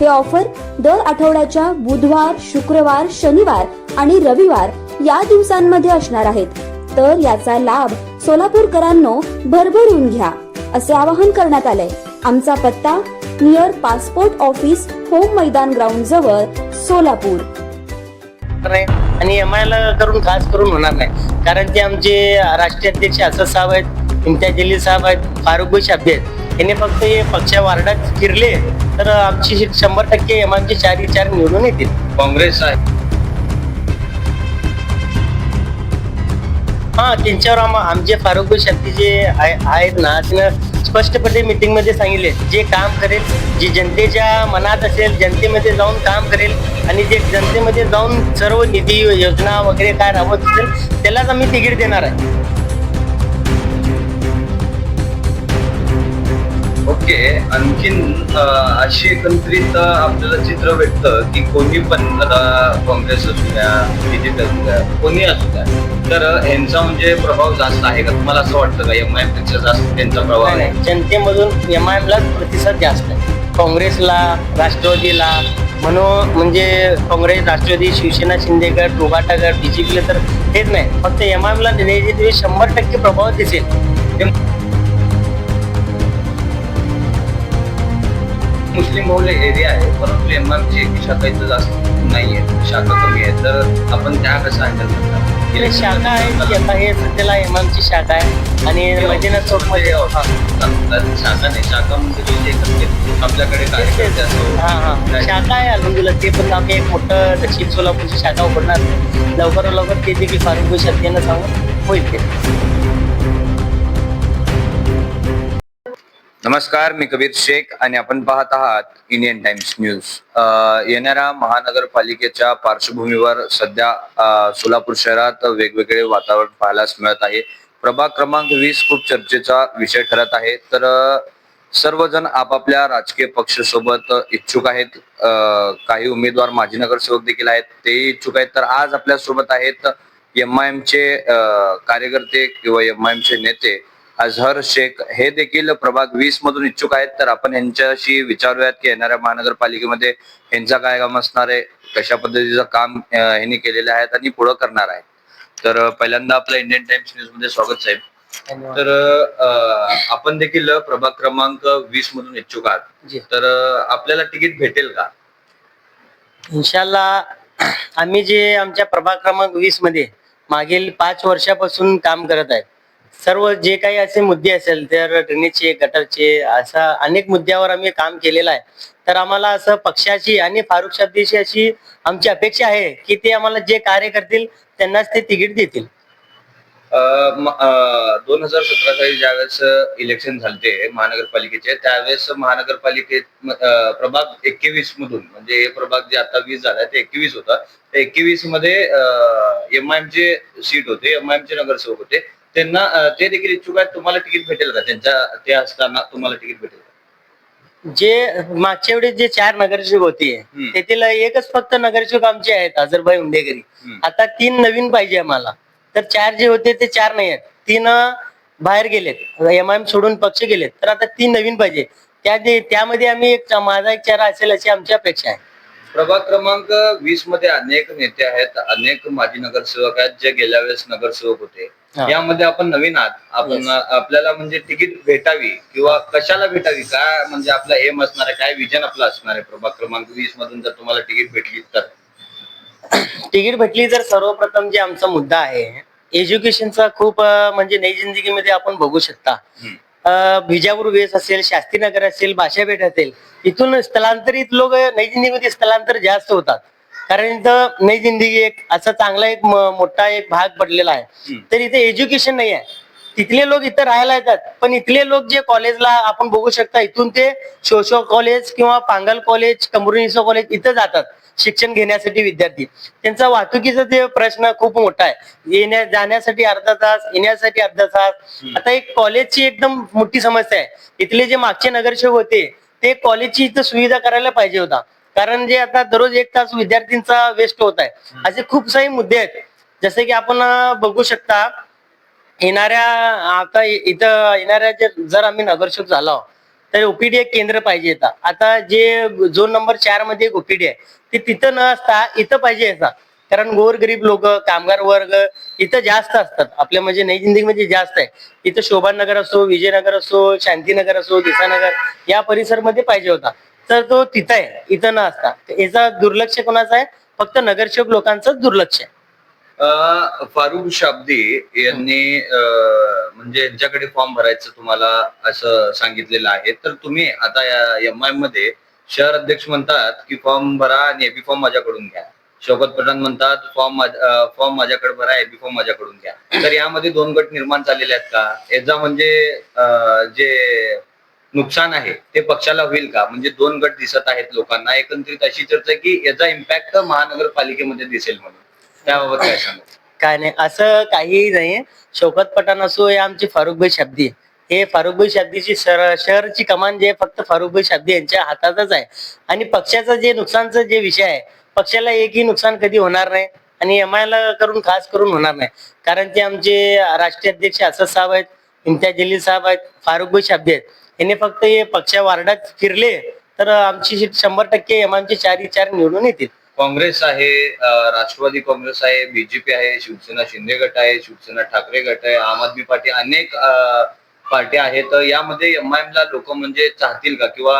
हे ऑफर दर आठवड्याच्या बुधवार शुक्रवार शनिवार आणि रविवार या दिवसांमध्ये असणार आहेत. तर याचा लाभ सोलापूरकरांनो भरभरून घ्या असे आवाहन करण्यात आलंय. आमचा पत्ता near passport office home maidan ground जवळ सोलापूर. आणि एम आय ला करून खास करून होणार नाही. कारण ते आमचे राष्ट्रीय अध्यक्ष असद साहेब आहेत इम्तियाज जलील साहेब आहेत फारुख भाई आहेत. यांनी फक्त हे पक्ष वार्डात फिरले तर आमची शंभर टक्के एम आयचे चार चार निवडून येतील. काँग्रेस आहे. हा त्यांच्यावर आम- आमचे फारुख शाबी जे आहे- आहेत ना त्यानं स्पष्टपणे मीटिंगमध्ये सांगितले जे काम करेल जे जनतेच्या मनात असेल जनतेमध्ये जाऊन काम करेल आणि जे जनतेमध्ये जाऊन सर्व निधी योजना वगैरे काय राबवत असेल त्यालाच आम्ही तिकीट देणार आहे. ओके आणखीन अशी एकंदरीत अं, आपल्याला चित्र भेटतं की कोणी पण आता काँग्रेस असू द्या बीजेपी असू द्या कोणी असू द्या तर यांचा म्हणजे प्रभाव जास्त आहे का? तुम्हाला असं वाटतं का? एम आयपेक्षा जास्त त्यांचा प्रभाव नाही, आहे. जनतेमधून एम आय लाच प्रतिसाद जास्त आहे. काँग्रेसला राष्ट्रवादीला म्हणून म्हणजे काँग्रेस राष्ट्रवादी शिवसेना शिंदे गट रोगाटा गट बीजेपीला तर हेच नाही. फक्त एम आय ला शंभर टक्के प्रभाव दिसेल. मुस्लिम बहुल एरिया आहे परंतु एम आय ची शाखा इथं जास्त नाही आहे शाखा कमी आहे. तर आपण त्या कसं हँडल करतात शाखा आहे की आता हे सध्याला एम ची शाखा आहे आणि मदिना चौकमध्ये हा. शाखा नाही शाखा म्हणजे आपल्याकडे कार्यकर्ते हा हा. शाखा आहे अलहमदुल्ला ते पण आम्ही एक मोठं दक्षिण सोलापूरची शाखा उघडणार. लवकरात लवकर ते देखील फारुख शक्ती यांना सांगून होईल ते. नमस्कार मी कबीर शेख आणि आपण पाहत आहात इंडियन टाइम्स न्यूज येणाऱ्या महानगरपालिकेच्या पार्श्वभूमीवर सध्या सोलापूर शहरात वेगवेगळे वातावरण पाहायलाच मिळत आहे. प्रभाग क्रमांक वीस खूप चर्चेचा विषय ठरत आहे. तर सर्वजण आपापल्या राजकीय पक्षासोबत इच्छुक आहेत. काही उमेदवार माजी नगरसेवक देखील आहेत. ते इच्छुक आहेत. तर आज आपल्यासोबत आहेत एम आय एम चे कार्यकर्ते किंवा एम आय एम चे नेते अझहर शेख हे देखील प्रभाग वीस मधून इच्छुक आहेत. तर आपण यांच्याशी विचारूयात की येणाऱ्या महानगरपालिकेमध्ये यांचा काय काम असणार आहे कशा पद्धतीचं काम यांनी केलेलं आहे आणि पुढं करणार आहे तर पहिल्यांदा आपलं इंडियन टाइम्स न्यूजमध्ये स्वागत साहेब. तर आपण देखील प्रभाग क्रमांक वीस मधून इच्छुक आहात. तर आपल्याला तिकीट भेटेल का? इन्शाल्ला आम्ही जे आमच्या प्रभाग क्रमांक वीसमध्ये मागील पाच वर्षापासून काम करत आहे सर्व जे काही असे मुद्दे असेल तर ड्रेनेजचे गटरचे असा अनेक मुद्द्यावर आम्ही काम केलेलं आहे. तर आम्हाला असं पक्षाची आणि फारुख शब्दीशी अशी आमची अपेक्षा आहे की ते आम्हाला जे कार्य करतील त्यांनाच ते तिकीट देतील. दोन हजार सतरा साली ज्यावेळेस इलेक्शन झालते महानगरपालिकेचे त्यावेळेस महानगरपालिकेत प्रभाग एकवीस मधून म्हणजे हे प्रभाग जे आता वीस झाला ते एकवीस होता. त्या एकवीसमध्ये एम आय चे सीट होते एम आय चे नगरसेवक होते. त्यांना ते देखील इच्छुक आहेत तुम्हाला तिकीट भेटेल का? त्यांच्या ते असताना तुम्हाला तिकीट भेटेल? जे मागच्या वेळेस जे चार नगरसेवक होते. तेथील एकच फक्त नगरसेवक आमचे आहेत अझरभाई उंडेकरी. आता तीन नवीन पाहिजे आम्हाला. तर चार जे होते ते चार नाही आहेत. तीन बाहेर गेलेत. एम आय एम सोडून पक्ष गेलेत. तर आता तीन नवीन पाहिजे. त्या त्यामध्ये आम्ही एक माझा एक चेहरा असेल अशी आमची अपेक्षा आहे. प्रभाग क्रमांक वीसमध्ये अनेक नेते आहेत अनेक माजी नगरसेवक आहेत जे गेल्या वेळेस नगरसेवक होते. यामध्ये आपण नवीन आहात. आपण. आपल्याला म्हणजे तिकीट भेटावी किंवा कशाला भेटावी? काय म्हणजे आपला एम असणार आहे? काय विजन आपलं असणार आहे? प्रभाग क्रमांक वीस मधून जर तुम्हाला तिकीट भेटली तर. तिकीट भेटली तर सर्वप्रथम जे आमचा मुद्दा आहे एज्युकेशनचा खूप म्हणजे नई जिंदगीमध्ये आपण बघू शकता. विजापूर वेस असेल शास्त्रीनगर असेल भाषापेठ असेल इथून स्थलांतरित लोक नई जिंदगीमध्ये स्थलांतर जास्त होतात. कारण इथं नई जिंदगी एक असा चांगला एक मोठा एक भाग पडलेला आहे. तर इथे एज्युकेशन नाही आहे. तिथले लोक इथं राहायला येतात. पण इथले लोक जे कॉलेजला आपण बघू शकता इथून ते शोशो कॉलेज किंवा पांगल कॉलेज कमरुनिसो कॉलेज इथं जातात. शिक्षण घेण्यासाठी विद्यार्थी. त्यांचा वाहतुकीचा ते प्रश्न खूप मोठा आहे. येण्या जाण्यासाठी अर्धा तास येण्यासाठी अर्धा तास. आता एक कॉलेजची एकदम मोठी समस्या आहे. इथले जे मागचे नगरसेवक होते ते कॉलेजची इथं सुविधा करायला पाहिजे होता. कारण जे आता दररोज एक तास विद्यार्थ्यांचा वेस्ट होत आहे. असे खूप सारे मुद्दे आहेत. जसे की आपण बघू शकता येणाऱ्या आता इथं येणाऱ्या जे जर आम्ही नगरसेवक झालो तर ओपीडी एक केंद्र पाहिजे येतात आता जे झोन नंबर चारमध्ये एक ओपीडी आहे ते तिथं न असता इथं पाहिजे येतात कारण गोरगरीब लोक कामगार वर्ग इथं जास्त असतात. आपल्या म्हणजे नई जिंदगी मध्ये जास्त आहे. इथं शोभानगर असो विजयनगर असो शांतीनगर असो दिसानगर या परिसरमध्ये पाहिजे होता. तर तो तिथं आहे इथं न असता. याचा दुर्लक्ष कोणाचा आहे? फक्त नगरसेवक लोकांचं दुर्लक्ष आहे. फारुख शाब्दी यांनी म्हणजे यांच्याकडे फॉर्म भरायचं तुम्हाला असं सांगितलेलं आहे. तर तुम्ही आता या एम आयमध्ये शहर अध्यक्ष म्हणतात की फॉर्म भरा आणि एबी फॉर्म माझ्याकडून घ्या. शौकत पठाण म्हणतात फॉर्म फॉर्म माझ्याकडे भरा एबी फॉर्म माझ्याकडून घ्या. तर यामध्ये दोन गट निर्माण झालेले आहेत का? याचा म्हणजे जे नुकसान आहे ते पक्षाला होईल का? म्हणजे दोन गट दिसत आहेत लोकांना. एकंदरीत अशी चर्चा की याचा इम्पॅक्ट महानगरपालिकेमध्ये दिसेल म्हणून. त्याबाबत काय सांगा काय नाही असं काहीही नाही. शौकत पठाण असो हे आमची फारुखभाई शाब्दी हे फारुखभाई शाब्दीची शहर शहरची कमान जे आहे, फक्त फारुखभाई शाब्दी यांच्या हातातच आहे. आणि पक्षाचं जे नुकसानचं जे विषय आहे पक्षाला एकही नुकसान कधी होणार नाही आणि एम ला करून खास करून होणार नाही. कारण ते आमचे राष्ट्रीय अध्यक्ष असद साहेब आहेत इम्तियाज जलील साहेब आहेत फारुखभाई शाब्दी आहेत. यांनी फक्त हे पक्षा वार्डात फिरले तर आमची शंभर टक्के एम आयचे चारी चार निवडून येतील. काँग्रेस आहे राष्ट्रवादी काँग्रेस आहे बीजेपी आहे शिवसेना शिंदे गट आहे शिवसेना ठाकरे गट आहे आम आदमी पार्टी अनेक पार्ट्या आहेत. यामध्ये एम आय ला लोक म्हणजे चाहतील का किंवा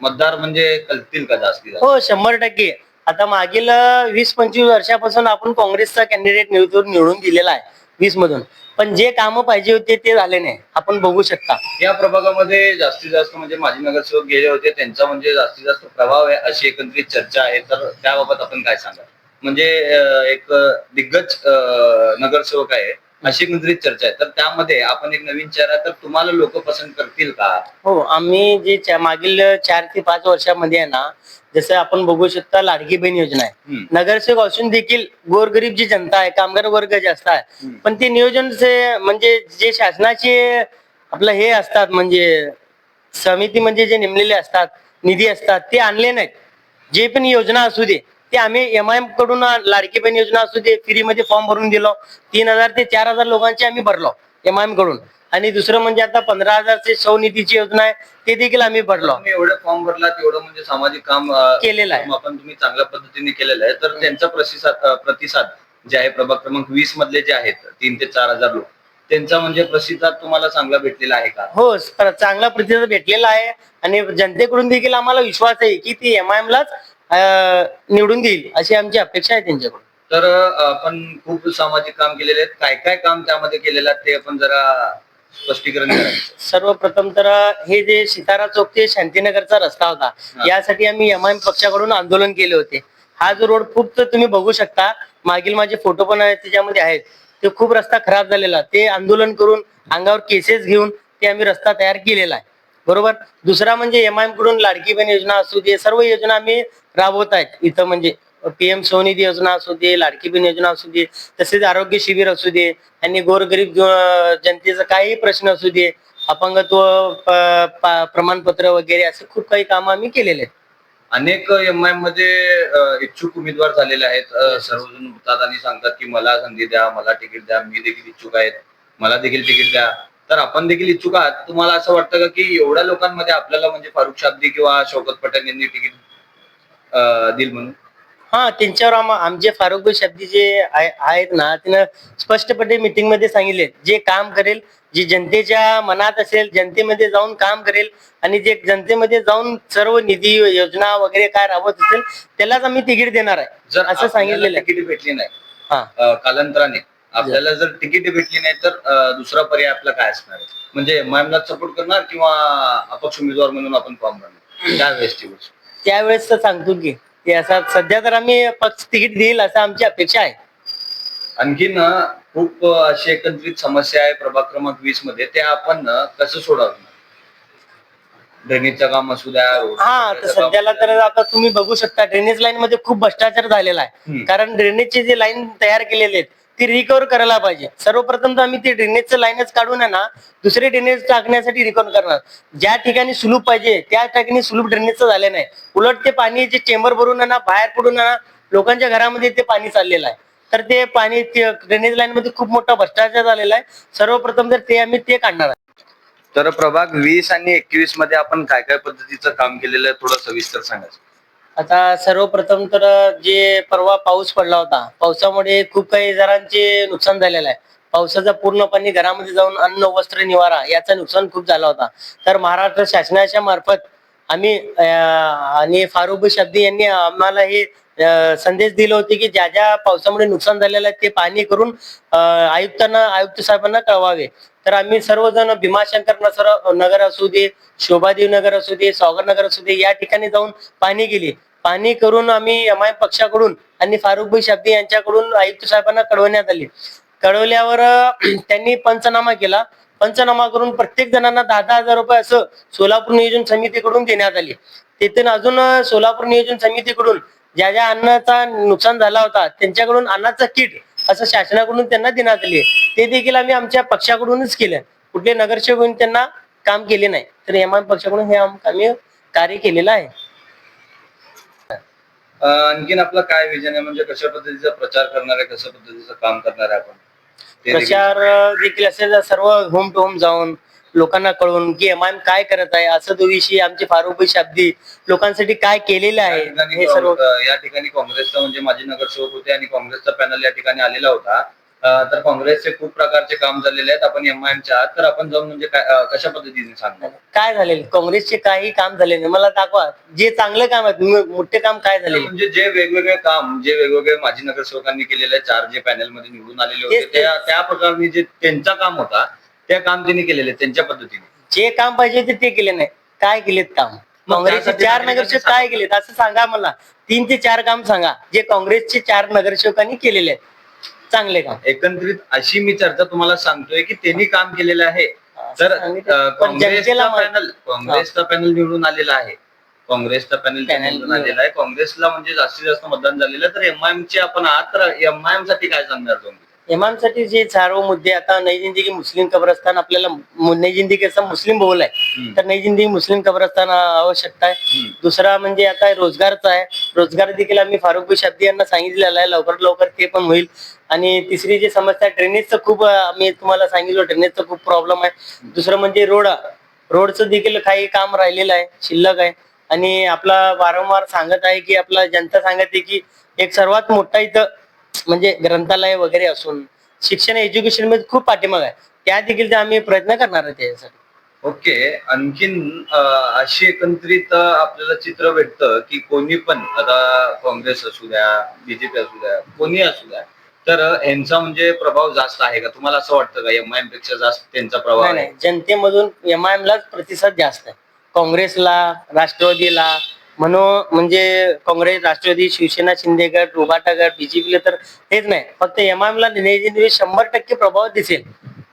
मतदार म्हणजे कळतील का जास्ती जास्त? हो शंभर टक्के. आता मागील वीस पंचवीस वर्षापासून आपण काँग्रेसचा कॅन्डिडेट निवडून निवडून दिलेला आहे वीस मधून पण जे कामं पाहिजे होते ते झाले नाही. आपण बघू शकता. या प्रभागामध्ये जास्तीत जास्त म्हणजे माजी नगरसेवक गेले होते. त्यांचा म्हणजे जास्तीत जास्त प्रभाव आहे अशी एकंदरीत चर्चा आहे. तर त्याबाबत आपण काय सांगा म्हणजे एक दिग्गज नगरसेवक आहे. अशी एकंदरीत चर्चा आहे तर त्यामध्ये आपण एक नवीन चेहरा तर तुम्हाला लोक पसंत करतील का हो आम्ही जे चा- मागील चार ते पाच वर्षामध्ये आहे ना जसं आपण बघू शकता लाडकी बहीण योजना आहे हम्म. नगरसेवक असून देखील गोरगरीब जी जनता आहे कामगार वर्ग जास्त आहे हम्म. पण ते नियोजन से- म्हणजे जे शासनाचे आपलं हे असतात म्हणजे समिती म्हणजे जे नेमलेले असतात निधी असतात ते आणले नाहीत जे पण योजना असू दे ते आम्ही एम आयकडून लाडकी बहीण योजना असू दे फ्रीमध्ये फॉर्म भरून दिलो. तीन हजार ते चार हजार लोकांचे आम्ही भरलो एम आयकडून. आणि दुसरं म्हणजे आता पंधरा हजारचे सौनिधीची योजना आहे ते देखील आम्ही भरलो. तुम्ही एवढं फॉर्म भरला तेवढं म्हणजे सामाजिक काम अं, केलेलं आहे. आपण तुम्ही चांगल्या पद्धतीने केलेलं आहे. तर त्यांचा प्रतिसाद अं, प्रतिसाद जे आहे प्रभाग क्रमांक वीस मधले जे आहेत तीन ते चार हजार लोक त्यांचा म्हणजे प्रतिसाद तुम्हाला चांगला भेटलेला आहे का? हो चांगला प्रतिसाद भेटलेला आहे. आणि जनतेकडून देखील आम्हाला विश्वास आहे की ती एम आय लाच निवडून देईल अशी आमची अपेक्षा आहे त्यांच्याकडून. तर आपण खूप सामाजिक काम केलेले आहेत. काय काय काम त्यामध्ये केलेलं आहे ते आपण जरा स्पष्टीकरण सर्वप्रथम तर हे जे सितारा चौक ते शांतीनगरचा रस्ता होता. यासाठी आम्ही एम आय पक्षाकडून आंदोलन केले होते. हा जो रोड खूप तर तुम्ही बघू शकता मागील माझे फोटो पण आहेत त्याच्यामध्ये आहेत. ते खूप रस्ता खराब झालेला. ते आंदोलन करून अंगावर केसेस घेऊन ते आम्ही रस्ता तयार केलेला आहे. बरोबर? दुसरा म्हणजे एम आयकडून लाडकी बहीण योजना असू दे सर्व योजना आम्ही राबवत आहेत. इथं म्हणजे पीएम स्वनिधी योजना असू दे लाडकी बहीण योजना असू दे तसेच आरोग्य शिबिर असू दे आणि गोरगरीब जनतेचा काही प्रश्न असू दे अपंगत्व प्रमाणपत्र वगैरे असे खूप काही काम आम्ही केलेले आहेत. अनेक एम आयमध्ये इच्छुक उमेदवार झालेले आहेत. सर्वजण उठतात आणि सांगतात की मला संधी द्या मला तिकीट द्या मी देखील इच्छुक आहेत मला देखील तिकीट द्या. तर आपण देखील इच्छुक आहात. तुम्हाला असं वाटतं का की एवढ्या लोकांमध्ये आपल्याला म्हणजे फारुख शाब्दी किंवा शौकत पठाण यांनी तिकीट अं, दिल म्हणून? हा त्यांच्यावर आम- आमचे फारुख शब्दी जे आहे- आहेत ना त्यानं स्पष्टपणे मीटिंगमध्ये सांगितले जे काम करेल जे जनतेच्या मनात असेल जनतेमध्ये जाऊन काम करेल आणि जे जनतेमध्ये जाऊन सर्व निधी योजना वगैरे काय राबवत असेल त्यालाच आम्ही तिकीट देणार आहे. जर असं सांगितलेलं आहे. तिकीट भेटली नाही हा. अं, कालांतराने आपल्याला जर तिकीट भेटली नाही तर अं, दुसरा पर्याय आपला काय असणार आहे? म्हणजे एमआयएमला सपोर्ट करणार किंवा अपक्ष उमेदवार म्हणून आपण फॉर्म भरणार? त्यावेळेसची गोष्ट त्यावेळेस तर सांगतो की ते असं सध्या तर आम्ही पक्ष तिकीट देईल असं आमची अपेक्षा आहे आणखीन खूप अशी एकत्रित समस्या आहे प्रभाग क्रमांक वीसमध्ये ते आपण कसं सोडवणार ड्रेनेजचं काम असू द्या हा तर सध्याला. तर आता तुम्ही बघू शकता ड्रेनेज लाईन मध्ये खूप भ्रष्टाचार झालेला आहे. कारण ड्रेनेजचे जे लाईन तयार केलेले आहेत ती रिकव्हर करायला पाहिजे. सर्वप्रथम तर आम्ही ते ड्रेनेजचं लाईनच काढून आहे ना दुसरे ड्रेनेज टाकण्यासाठी रिकव्हर करणार. ज्या ठिकाणी सुलूप पाहिजे त्या ठिकाणी सुलूप ड्रेनेजचं झालं नाही. उलट ते पाणी जे चेंबर भरून आहे ना बाहेर पडून आहे ना लोकांच्या घरामध्ये ते पाणी चाललेलं आहे. तर ते पाणी ड्रेनेज लाईन मध्ये खूप मोठा भ्रष्टाचार झालेला आहे. सर्वप्रथम तर ते आम्ही ते काढणार आहे. तर प्रभाग वीस आणि एकवीसमध्ये आपण काय काय पद्धतीचं काम केलेलं आहे थोडं सविस्तर सांगायचं. आता सर्वप्रथम तर जे परवा पाऊस पडला होता पावसामुळे खूप काही जणांचे नुकसान झालेलं आहे. पावसाचा पूर्ण पाणी घरामध्ये जाऊन अन्न वस्त्र निवारा याचं नुकसान खूप झाला होता. तर महाराष्ट्र शासनाच्या मार्फत आम्ही आणि फारुख शब्दी यांनी आम्हाला हे संदेश दिले होते की ज्या ज्या पावसामुळे नुकसान झालेलं आहे ते पाहणी करून आयुक्तांना आयुक्त साहेबांना कळवावे. तर आम्ही सर्वजण भीमाशंकर नसर नगर असू दे शोभादेव नगर असू दे सागर नगर असू दे या ठिकाणी जाऊन पाहणी केली. पाहणी करून आम्ही एम आय पक्षाकडून आणि फारुखभाई शाब्दी यांच्याकडून आयुक्त साहेबांना कळवण्यात आली. कळवल्यावर त्यांनी पंचनामा केला. पंचनामा करून प्रत्येक जणांना दहा दहा हजार रुपये असं सोलापूर नियोजन समितीकडून देण्यात आले. तेथून अजून सोलापूर नियोजन समितीकडून ज्या ज्या अन्नाचा नुकसान झाला होता त्यांच्याकडून अन्नाचं किट असं शासनाकडून त्यांना देण्यात आले ते देखील आम्ही आमच्या पक्षाकडूनच केलं. कुठले नगरसेवक त्यांना काम केले नाही. तर एम आय पक्षाकडून हे आम- आम्ही कार्य केलेलं आहे. आणखीन आपलं काय विजन आहे? म्हणजे कशा पद्धतीचा प्रचार करणार आहे? कशा पद्धतीचं काम करणार आहे आपण? प्रचार देखील असेल सर्व होम टू होम जाऊन लोकांना कळवून की एम काय करत आहे? असं दिवशी आमचे फारुख शाब्दी लोकांसाठी काय केलेलं आहे? हे सर्व या ठिकाणी काँग्रेसचा म्हणजे माजी नगरसेवक होते आणि काँग्रेसचा पॅनल या ठिकाणी आलेला होता. तर काँग्रेसचे खूप प्रकारचे काम झालेले आहेत. आपण एम च्या आत. तर आपण जाऊन म्हणजे कशा पद्धतीने सांगणार? काय झालेलं? काँग्रेसचे काही काम झाले नाही. मला दाखवा. जे चांगलं काम आहे मोठे काम काय झाले म्हणजे जे वेगवेगळे काम जे वेगवेगळे माजी नगरसेवकांनी केलेले आहेत, चार जे पॅनलमध्ये निवडून आलेले होते त्या प्रकारे जे त्यांचा काम होता त्या काम त्यांनी केलेले त्यांच्या पद्धतीने. जे काम पाहिजे ते ते केले नाही. काय केलेत काम? काँग्रेसचे त्यासाठी चार नागरिकांनी नगरसेवक. काय केलेत? असं सांगा मला. तीन ते चार काम सांगा. जे काँग्रेसचे चार नगरसेवकांनी केलेले आहेत. चांगले काम. एकंदरीत अशी मी चर्चा तुम्हाला सांगतोय की त्यांनी काम केलेलं आहे. तर सांगितलं. अं, पण जनतेला काँग्रेसचा माहित- पॅनल काँग्रेसचा पॅनल निवडून आलेला आहे. काँग्रेसचा पॅनल Panel निवडून आलेला आहे. काँग्रेसला म्हणजे जास्तीत जास्त मतदान झालेलं आहे. तर एमआयएम चे आपण आहात. तर एमआयएमसाठी काय सांगणार तुम्ही? इमामसाठी जे सर्व मुद्दे आता नई जिंदगी मुस्लिम कब्रस्तान आपल्याला मु- नई जिंदगी असा मुस्लिम बहुल आहे. तर नई जिंदगी मुस्लिम कब्रस्तान आवश्यकता आहे. दुसरा म्हणजे आता रोजगारचा आहे. रोजगार देखील आम्ही फारुख शाब्दी यांना सांगितलेलं आहे. लवकर लवकर ते पण होईल. आणि तिसरी जी समस्या आहे, ड्रेनेजचं खूप अं, मी तुम्हाला सांगितलं ड्रेनेजचं खूप प्रॉब्लेम आहे. दुसरं म्हणजे रोड रोडचं देखील काही काम राहिलेलं आहे. शिल्लक आहे. आणि आपला वारंवार सांगत आहे की आपला जनता सांगत आहे की एक सर्वात मोठा इथं म्हणजे ग्रंथालय वगैरे असून शिक्षण एज्युकेशनमध्ये खूप पाठीमाग आहे. त्या देखील आम्ही प्रयत्न करणार आहे त्याच्यासाठी. ओके आणखीन अशी एकत्रित अं, आपल्याला चित्र भेटतं की कोणी पण आता काँग्रेस असू द्या बीजेपी असू द्या कोणी असू द्या तर यांचा म्हणजे प्रभाव जास्त आहे का? तुम्हाला असं वाटतं का? एमआयएमपेक्षा जास्त त्यांचा प्रभाव नाही आहे? नाही जनतेमधून एमआयएम लाच प्रतिसाद जास्त आहे. काँग्रेसला राष्ट्रवादीला म्हणून म्हणजे काँग्रेस राष्ट्रवादी शिवसेना शिंदे गट उभाटा गट बीजेपीला तर हेच नाही. फक्त एमआयएम ला नेहमी शंभर टक्के प्रभाव दिसेल.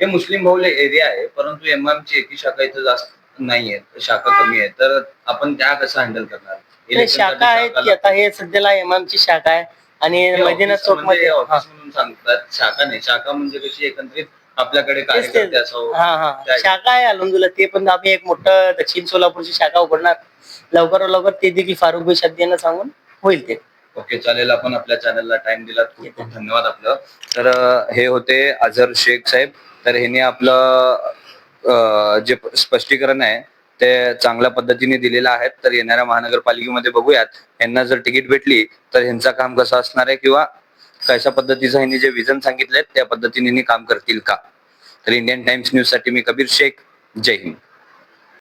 हे मुस्लिम बहुल एरिया आहे परंतु एमआयएम ची एकी शाखा इथं जास्त नाही आहे शाखा कमी आहे. तर आपण त्या कसं हँडल करणार? शाखा आहेत की आता हे सध्याला एमआयएम ची शाखा आहे. आणि मदिना office चौक म्हणजे मध्ये सांगतात शाखा नाही. शाखा म्हणजे कशी एकत्रित आपल्याकडे. कार्यकर्ते हा हा. त्या- शाखा आहे अलहमदुल्ला ते पण आम्ही एक मोठं दक्षिण सोलापूरची शाखा उघडणार. लवकर लवकर ते देखील फारुख भाई शब्द यांना सांगून होईल ते. ओके चालेल. आपण आपल्या चॅनलला टाइम दिला खूप खूप धन्यवाद आपलं. तर अं, हे होते अझर शेख साहेब. तर ह्याने आपलं अं, जे स्पष्टीकरण आहे ते चांगल्या पद्धतीने दिलेलं आहे. तर येणाऱ्या महानगरपालिकेमध्ये बघूयात. यांना जर तिकीट भेटली तर ह्यांचं काम कसं असणार आहे किंवा कशा पद्धतीचं ह्यांनी जे विजन सांगितले त्या पद्धतीने काम करतील का? तर इंडियन टाइम्स न्यूजसाठी मी कबीर शेख. जय हिंद.